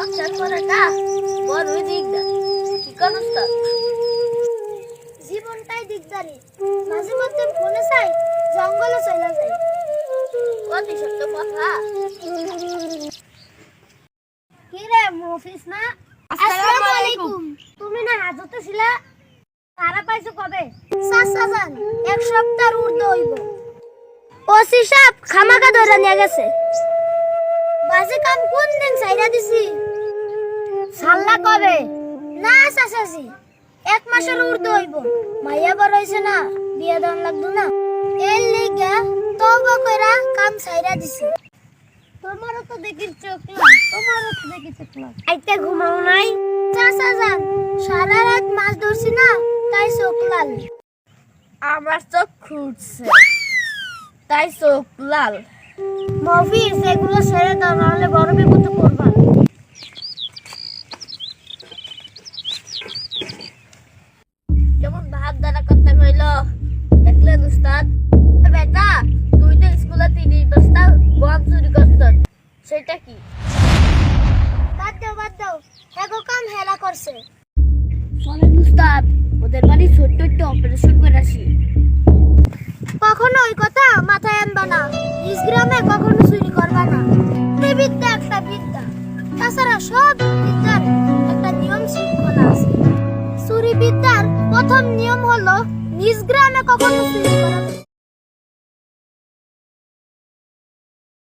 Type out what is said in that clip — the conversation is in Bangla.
সংসার করাটা বড়ই দিকদার কি করস জীবনটাই দিকদারি মাঝে মধ্যে ফোনে চাই জঙ্গলে চলে যাই অতি সত্য কথা? কি রে মফিস না? আসসালামু আলাইকুম। তুমি না হাজতে ছিলা? তারা পাইছো কবে? চাচা জান এক সপ্তাহ উর্ধ হইব। ওসি খামাকা ধরে নিয়ে গেছে। বাজে কাম কোন দিন ছাইরা দিছি? কবে না চাচাজি। এক মাসের উর্ধ হইব। মাইয়া বড় হইছে না বিয়া দাম লাগতো না। এর লেগা তবা কইরা কাম ছাইরা দিছি। তোমারও তো দেখি চোখ তোমারও তো দেখি চোখ আইতে ঘুমাও নাই। চাচা যান সারা রাত মাছ ধরছি না তাই চোখ লাল। আমার চোখ খুঁজছে তাই চোখ লাল। মফিস এগুলো ছেড়ে দাও নাহলে বড় বিপদে পড়বা। কেমন ভাব দ্বারা কথা কইল দেখলেন উস্তাদ বেটা তুই তো স্কুলে তিরিশ বস্তা গম চুরি করছ। সেটা কি? বাদ দাও বাদ দাও। এগো কাম হেলা করছে। চলেন উস্তাদ ওদের বাড়ি ছোট্ট একটা অপারেশন করে আসি। কখনো ওই কথা মাথায় আনবা না। নিজ গ্রামে কখনো চুরি করবা না। বিদ্যা একটা বিদ্যা। তাছাড়া সব বিদ্যার। প্রথম নিয়ম হলো নিজ গ্রামে কখনো